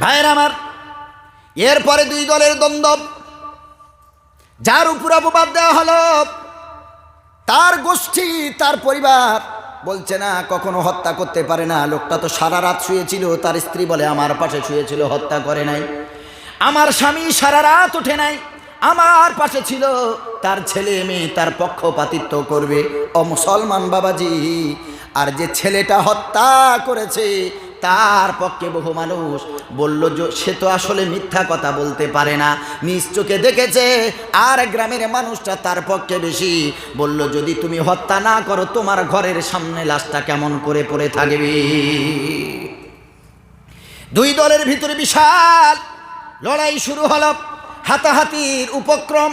ভাইয়ের আমার, এরপরে দুই দলের দ্বন্দ্ব। যার উপর অপবাদ দেওয়া হলো, তার গোষ্ঠী, তার পরিবার বলছে, না, কখনো হত্যা করতে পারে না। লোকটা তো সারা রাত শুয়েছিল, তার স্ত্রী বলে আমার পাশে শুয়েছিল, হত্যা করে নাই। আমার স্বামী সারা রাত ওঠে নাই, আমার পাশে ছিল। তার ছেলে মেয়ে, তার পক্ষপাতিত্ব করবে। ও মুসলমান বাবাজি, আর যে ছেলেটা হত্যা করেছে তার পক্ষে বহু মানুষ বলল যে, সে তো আসলে মিথ্যা কথা বলতে পারে না। নিজ চোখে দেখেছে আর গ্রামের মানুষটা তার পক্ষে বেশি। বলল, যদি তুমি হত্যা না করো, তোমার ঘরের সামনে লাশটা কেমন করে পড়ে থাকবে? দুই দলের ভিতরে বিশাল লড়াই শুরু হলো, হাতাহাতির উপক্রম।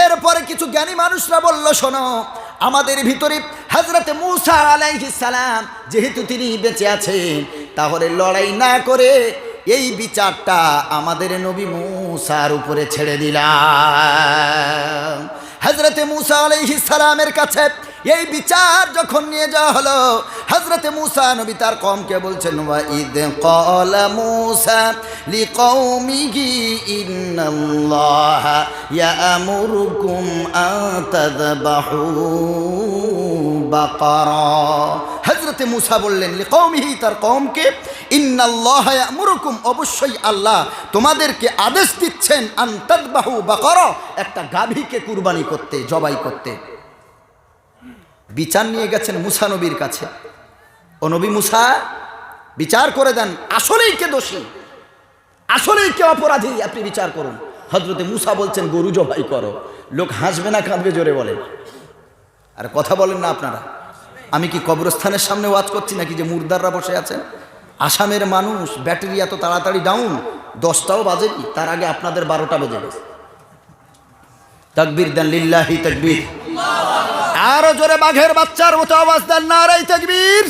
এরপরে কিছু জ্ঞানী মানুষরা বলল, শোনো, আমাদের ভিতরে হজরত মুসা আলাইহিস সালাম যেহেতু তিনি বেঁচে আছেন তাহলে লড়াই না করে এই বিচারটা আমাদের নবী মুসার উপরে ছেড়ে দিলাম। হজরতে মুসা আলাইহিস সালামের কাছে এই বিচার যখন নিয়ে যাওয়া হলো হজরতে মুসা নবী তার কমকে বলছেন, ওয়া ইদ ক্বালা মুসা লিকৌমিহি ইন্নাল্লাহা ইয়ামুরুকুম আন তাযবাহু বাকারা হজরতে মুসা বললেন লিকৌমিহি তার কমকে ইন্নাল্লাহা ইয়ামুরুকুম। অবশ্যই আল্লাহ তোমাদেরকে আদেশ দিচ্ছেন, আন তাযবাহু বাকারা। একটা গাভীকে কুরবানি করতে, জবাই করতে। বিচার নিয়ে গেছেন মুসা নবীর কাছে। ও নবী মুসা, বিচার করে দেন, আসলেই কে দোষী? আসলেই কে অপরাধী? আপনি বিচার করুন। হজরতে মুসা বলছেন, গরু জবাই করো। লোক হাসবে না, কাঁদবে, জোরে বলেন আর কথা বলেন না আপনারা। আমি কি কবরস্থানের সামনে ওয়াজ করছি নাকি যে মুর্দাররা বসে আছেন? আসামের মানুষ ব্যাটারি এত তাড়াতাড়ি ডাউন দশটাও বাজেনি, তার আগে আপনাদের বারোটা বেজে গেছে। তকবীর দেন লিল্লাহি তকবীর। আরও জোরে বাঘের বাচ্চার মতো আওয়াজ দেন নারাই তকবীর।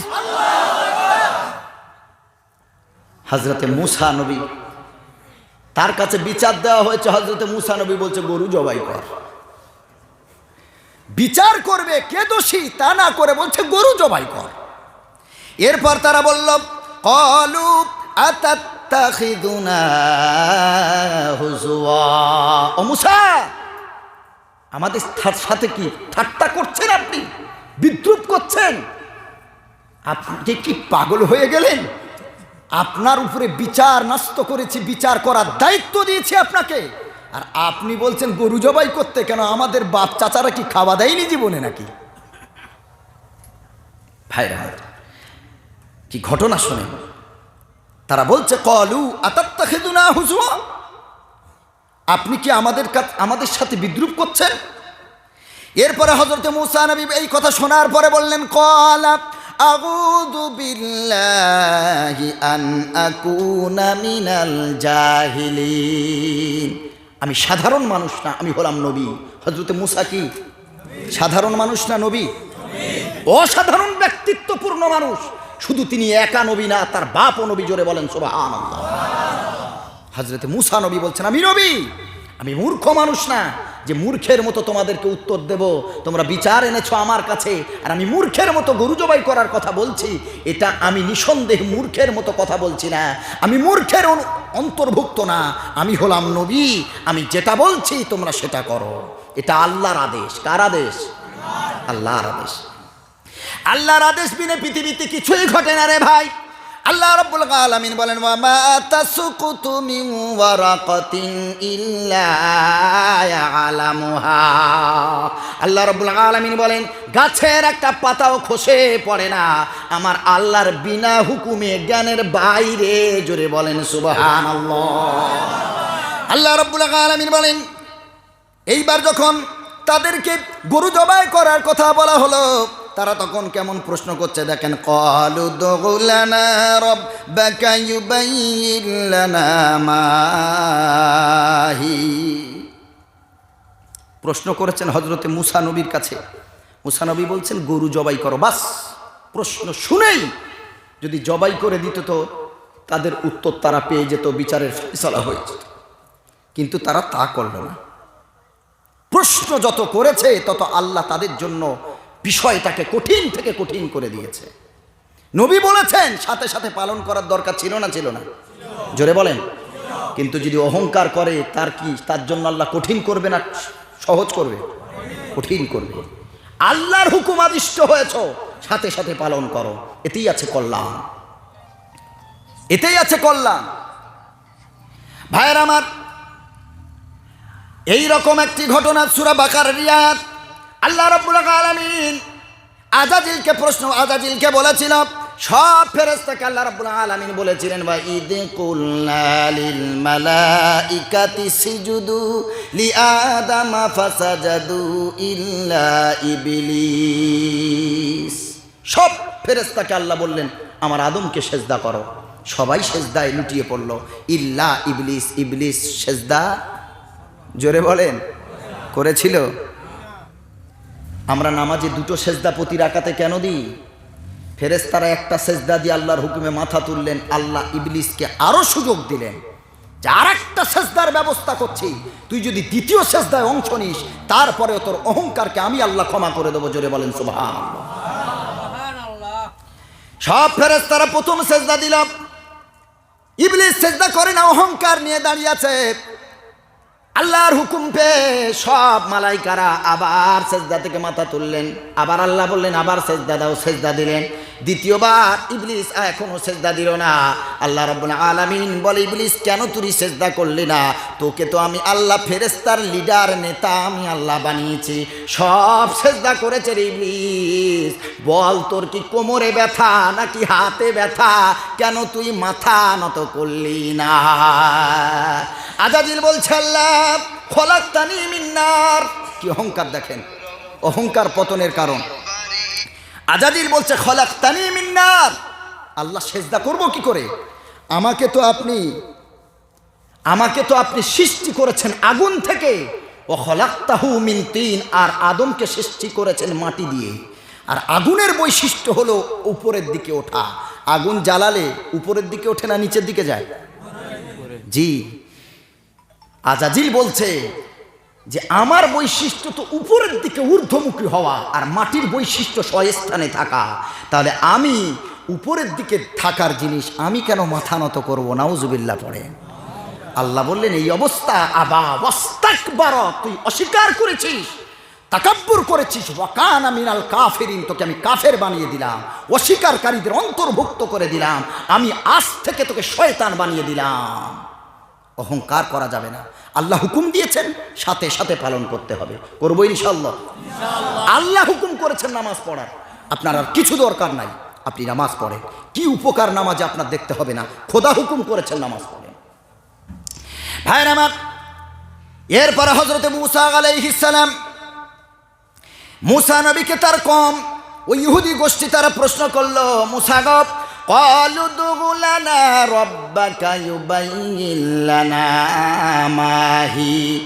হজরতে মুসা নবী, তার কাছে বিচার দেওয়া হয়েছে হজরতে মুসা নবী বলছে, গরু জবাই কর। বিচার করবে, কে দোষী তা না করে বলছে, গরু জবাই কর। এরপর তারা বলল, কলু মুসা, আমাদের সাথে কি ঠাট্টা করছেন আপনি? বিদ্রুপ করছেন? আপনি কি পাগল হয়ে গেলেন? আপনার উপরে বিচার নষ্ট করেছি, বিচার করার দায়িত্ব দিয়েছি আপনাকে। আর আপনি বলছেন গরু জবাই করতে, কেন আমাদের বাপ চাচারা কি খাওয়া দেয়নি জীবনে নাকি? ভাইরা, কি ঘটনা শোনেন তারা বলছে, কলু আতাত্তা খেদুনা হুজুয়া আপনি কি আমাদের কাছ- আমাদের সাথে বিদ্রুপ করছেন এরপরে হজরত মুসা নবী এই কথা শোনার পরে বললেন, কলা আগুদু বিল্লাহি আন আকুনা মিনাল জাহিলিন। আমি সাধারণ মানুষ না, আমি হলাম নবী। হজরতে মুসা কি? সাধারণ মানুষ না নবী? অসাধারণ ব্যক্তিত্বপূর্ণ মানুষ। শুধু তিনি একা নবী না, তার বাপ ও নবী জোরে বলেন সোভা আনন্দ হজরতে মুসা নবী বলছেন, আমি নবী, আমি মূর্খ মানুষ না যে মূর্খের মতো তোমাদেরকে উত্তর দেব। তোমরা বিচার এনেছ আমার কাছে, আর আমি মূর্খের মতো গরু জবাই করার কথা বলছি। এটা আমি নিঃসন্দেহ মূর্খের মতো কথা বলছি না। আমি মূর্খের অন্তর্ভুক্ত না। আমি হলাম নবী, আমি যেটা বলছি তোমরা সেটা করো। এটা আল্লাহর আদেশ। কার আদেশ? আল্লাহর আদেশ। আল্লাহর আদেশ বিনে পৃথিবীতে কিছুই ঘটে না রে ভাই। আল্লাহ রাব্বুল আলামিন বলেন মা তাসকুতু মিন ওয়ারাকাতিন ইল্লা ইয়ালামুহা। আল্লাহ রাব্বুল আলামিন বলেন, গাছের একটা পাতাও খসে পড়ে না। আমার আল্লাহর বিনা হুকুমে জ্ঞানের বাইরে জোরে বলেন, সুবহানাল্লাহ। আল্লাহ রাব্বুল আলামিন বলেন, এইবার যখন তাদেরকে গরু জবাই করার কথা বলা হলো তারা তখন কেমন প্রশ্ন করছে, দেখেন, কলু দগুলানা রব্বাকা ইউবাইয়িন লানা মাহি। প্রশ্ন করেছেন হজরতে মুসা নবীর কাছে। মুসানবী বলছেন, গরু জবাই করো, বাস। প্রশ্ন শুনেই যদি জবাই করে দিত তো তাদের উত্তর তারা পেয়ে যেত, বিচারের ফেসলা হয়ে যেত। কিন্তু তারা তা করল না। প্রশ্ন যত করেছে, তত আল্লাহ তাদের জন্য বিষয়টাকে কঠিন থেকে কঠিন করে দিয়েছে। নবী বলেছেন, সাথে সাথে পালন করার দরকার ছিল না ছিল না। জোরে বলেন। কিন্তু যদি অহংকার করে, তার কি, তার জন্য আল্লাহ কঠিন করবে না, সহজ করবে? কঠিন করবে। আল্লাহর হুকুম আদিষ্ট হয়েছ, সাথে সাথে পালন করো। এতেই আছে কল্যাণ। এতেই আছে কল্যাণ। ভাইয়ের আমার, এই রকম একটি ঘটনা সুরা বাকার রিয়াদ আল্লাহ রব্বুল আলামিন আজাজিলকে প্রশ্ন আজাজিলকে বলেছিল সব ফেরেশতাকে আল্লাহ রাব্বুল আলামিন বলেছিলেন বা ঈদ কুল্লালিল মালাইকাতি সিজুদু লি আদামা ফাসাজাদু ইল্লা ইবলিস। সব ফেরেশতাকে আল্লাহ বললেন, আমার আদমকে সেজদা করো। সবাই সেজদায় লুটিয়ে পড়ল, ইল্লা ইবলিস ইবলিস সেজদা? জোরে বলেন, করেছিল? আমরা নামাজে দুটো সেজদা প্রতি রাকাতে কেন দিই? ফেরেস্তারা একটা সেজদা দিয়ে আল্লাহর হুকুমে মাথা তুললেন, আল্লাহ ইবলিসকে আরও সুযোগ দিলেন। যে আর একটা সেজদার ব্যবস্থা করছি, তুই যদি দ্বিতীয় সেজদায় অংশ নিস তারপরে তোর অহংকারকে আমি আল্লাহ ক্ষমা করে দেবো, জোরে বলেন সুবহান সব ফেরেস্তারা প্রথম সেজদা দিলাম। ইবলিস সেজদা করে না, অহংকার নিয়ে দাঁড়িয়ে আছে। আল্লাহর হুকুম পেয়ে সব মালাইকারা আবার সেজদা থেকে মাথা তুললেন। আবার আল্লাহ বললেন, আবার সেজদা দাও, সেজদা দিলেন। দ্বিতীয়বার ইবলিস এখনও সেজদা দিল না। আল্লাহ রব্বুল আলামিন বলে, ইবলিস, কেন তুই সেজদা করলি না? তোকে তো আমি আল্লাহ ফেরেস্তার লিডার, নেতা আমি আল্লাহ বানিয়েছি। সব সেজদা করেছে রে ইবলিস। বল, তোর কি কোমরে ব্যথা নাকি হাতে ব্যথা? কেন তুই মাথা নত করলি না? আজাজিল বলছে, আল্লাহ মিন্নার। কি অহংকার দেখেন? অহংকার পতনের কারণ। আজাদির বলছে, খলাক্তানি মিন্নার। আল্লাহ সেজদা করব কি করে? আমাকে তো আপনি, আমাকে তো আপনি সৃষ্টি করেছেন আগুন থেকে। ও খলাক্তাহু মিন তিন, আর আদমকে সৃষ্টি করেছেন মাটি দিয়ে। আর আগুনের বৈশিষ্ট্য হলো উপরের দিকে ওঠা। আগুন জ্বালালে উপরের দিকে ওঠে না নিচের দিকে যায়? জি। আজাজিল বলছে যে আমার বৈশিষ্ট্য তো উপরের দিকে ঊর্ধ্বমুখী হওয়া আর মাটির বৈশিষ্ট্য স্বস্থানে থাকা। তাহলে আমি উপরের দিকে থাকার জিনিস আমি কেন মাথা নত করব? নাউজুবিল্লা পড়ে। আল্লাহ বললেন, এই অবস্থা আবা ওয়াস্তাকবার, তুই অস্বীকার করেছিস, তাকাব্বুর করেছিস, ওয়াকানা মিনাল কাফেরিন, তোকে আমি কাফের বানিয়ে দিলাম অস্বীকারীদের অন্তর্ভুক্ত করে দিলাম, আমি আজ থেকে তোকে শয়তান বানিয়ে দিলাম। অহংকার করা যাবে না। আল্লাহ হুকুম দিয়েছেন, সাথে সাথে পালন করতে হবে। করব ইনশাল্লাহ আল্লাহ হুকুম করেছেন নামাজ পড়ার। আপনার আর কিছু দরকার নাই, আপনি নামাজ পড়েন। কি উপকার নামাজে আপনার দেখতে হবে না। খোদা হুকুম করেছেন নামাজ পড়েন। ভাইয়ের আমার, এরপরে হজরতে মুসা আলাইহিসালাম মুসা নবীকে তার কম, ওই ইহুদি গোষ্ঠী তারা প্রশ্ন করল, মুসা গপ قالوا ادع لنا ربك يبين لنا ما هي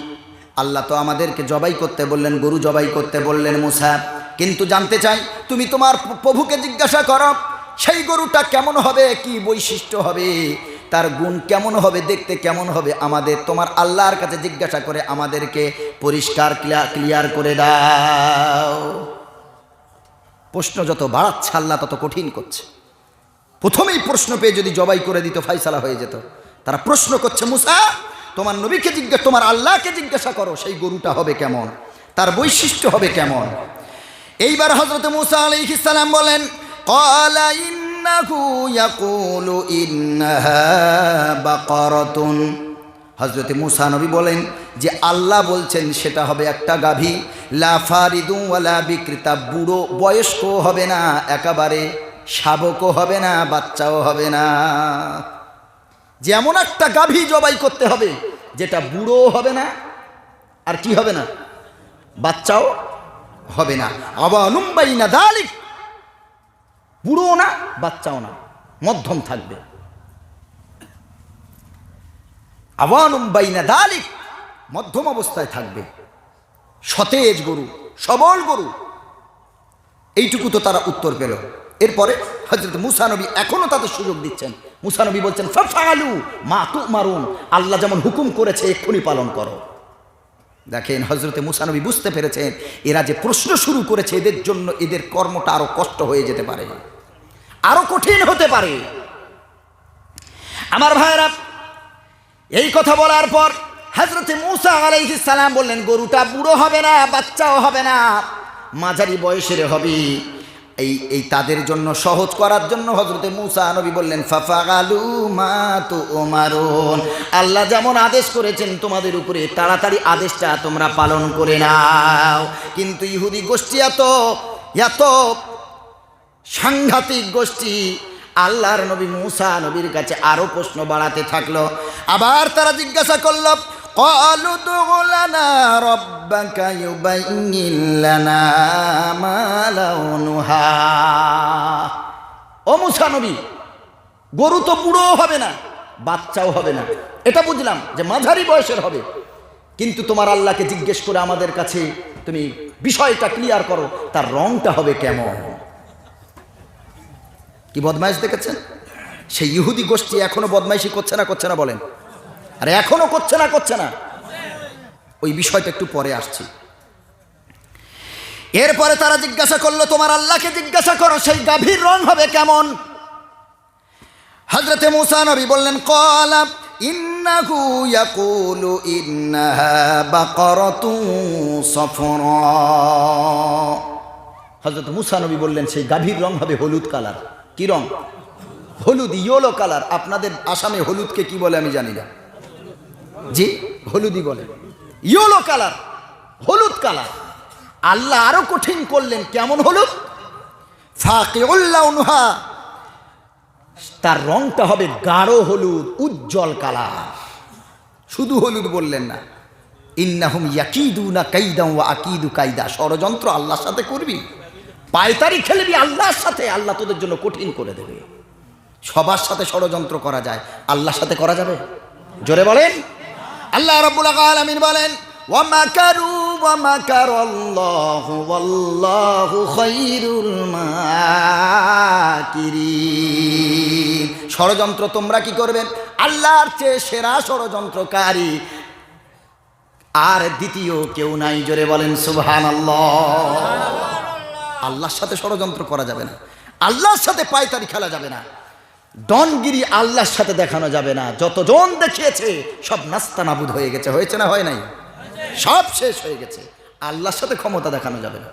আল্লাহ তো আমাদেরকে জবাই করতে বললেন গরু জবাই করতে বললেন মুসা কিন্তু জানতে চাই তুমি তোমার প্রভুকে জিজ্ঞাসা করো সেই গরুটা কেমন হবে কি বৈশিষ্ট্য হবে তার গুণ কেমন হবে দেখতে কেমন হবে আমাদের তোমার আল্লাহর কাছে জিজ্ঞাসা করে আমাদেরকে পরিষ্কার ক্লিয়ার করে দাও প্রশ্ন যত বাড়াচ্ছে আল্লাহ তত কঠিন করছে প্রথমেই প্রশ্ন পেয়ে যদি জবাই করে দিত, ফাইসালা হয়ে যেত। তারা প্রশ্ন করছে, মুসা, তোমার নবীকে জিজ্ঞাসা তোমার আল্লাহকে জিজ্ঞাসা করো, সেই গরুটা হবে কেমন? তার বৈশিষ্ট্য হবে কেমন? এইবার হজরত মুসা আলাইহিসালাম বলেন হজরত মুসা নবী বলেন যে, আল্লাহ বলছেন সেটা হবে একটা গাভী। লাফারিদুওয়ালা বিক্রেতা বুড়ো বয়স্ক হবে না, একেবারে শাবকও হবে না, বাচ্চাও হবে না। যেমন একটা গাভী জবাই করতে হবে, যেটা বুড়োও হবে না, আর কি হবে না? বাচ্চাও হবে না। আবানুম্বাই না দালিক। বুড়ো না, বাচ্চাও না। মধ্যম থাকবে। আবানুম্বাই না দালিক, মধ্যম অবস্থায় থাকবে। সতেজ গরু, সবল গরু। এইটুকু তো তারা উত্তর পেল। এরপরে হজরত মুসানবী এখনও তাদের সুযোগ দিচ্ছেন। মুসানবী বলছেন ফাফালু মা তু মারুন আল্লাহ যেমন হুকুম করেছে, এক্ষুনি পালন করো। দেখেন হজরতে মুসানবী বুঝতে পেরেছেন, এরা যে প্রশ্ন শুরু করেছে, এদের জন্য এদের কর্মটা আরও কষ্ট হয়ে যেতে পারে, আরও কঠিন হতে পারে। আমার ভাইরা এই কথা বলার পর হজরতে মুসা সালাম বললেন, গরুটা বুড়ো হবে না, বাচ্চাও হবে না, মাঝারি বয়সের হবে। এই এই তাদের জন্য সহজ করার জন্য হজরতে মুসা নবী বললেন, ফাফাগালু মা তো ওমারুন আল্লাহ যেমন আদেশ করেছেন, তোমাদের উপরে তাড়াতাড়ি আদেশটা তোমরা পালন করে নাও। কিন্তু ইহুদি গোষ্ঠী এত এত সাংঘাতিক গোষ্ঠী, আল্লাহর নবী মুসা নবীর কাছে আরও প্রশ্ন বাড়াতে থাকল। আবার তারা জিজ্ঞাসা করল قالوا ادع لنا ربك يبين لنا ما لونها ও মুসা নবী গরু তো বুড়ো হবে না বাচ্চাও হবে না এটা বুঝলাম যে মাঝারি বয়সের হবে কিন্তু তোমার আল্লাহকে জিজ্ঞেস করে আমাদের কাছে তুমি বিষয়টা ক্লিয়ার করো তার রংটা হবে কেমন কি বদমাইশ দেখেছেন সেই ইহুদি গোষ্ঠী এখনো বদমাইশি করছে না করছে না বলেন আরে এখনও করছে না করছে না। ওই বিষয়টা একটু পরে আসছি। এরপরে তারা জিজ্ঞাসা করল, তোমার আল্লাহকে জিজ্ঞাসা করো, সেই গাভীর রং হবে কেমন? হজরতে মুসা নবী বললেন কলা ইন্নাহু ইয়াকুলু ইন্নাহা বাকারাতু সফরা। হজরত মুসা নবী বললেন, সেই গাভীর রং হবে হলুদ কালার। কি রং? হলুদ, ইয়েলো কালার। আপনাদের আসামে হলুদকে কি বলে আমি জানি না। জি? হলুদি বলে। ইয়েলো কালার হলুদ কালার আল্লাহ আরও কঠিন করলেন, কেমন হলুদ? ফাঁকে উল্লাউনহা তার রংটা হবে গাঢ় হলুদ, উজ্জ্বল কালার শুধু হলুদ বললেন না। ইন্নাহুম ইয়াকিদু না কাইদাম ওয়া আকিদু কাইদা। ষড়যন্ত্র আল্লাহর সাথে করবি। পায়তারি খেলবি আল্লাহর সাথে। আল্লাহ তোদের জন্য কঠিন করে দেবে। সবার সাথে ষড়যন্ত্র করা যায়। আল্লাহর সাথে করা যাবে? জোরে বলেন। আল্লাহ রাব্বুল আলামিন বলেন ওয়ামাকারু ষড়যন্ত্র তোমরা কি করবেন আল্লাহর চেয়ে সেরা ষড়যন্ত্রকারী আর দ্বিতীয় কেউ নাই জোরে বলেন সুবহানাল্লাহ। আল্লাহর সাথে ষড়যন্ত্র করা যাবে না। আল্লাহর সাথে পায়তারি খেলা যাবে না। ডনগিরি আল্লাহর সাথে দেখানো যাবে না। যতজন দেখিয়েছে, সব নাস্তা নাবুদ হয়ে গেছে। হয়েছে না হয় নাই? সব শেষ হয়ে গেছে। আল্লাহর সাথে ক্ষমতা দেখানো যাবে না।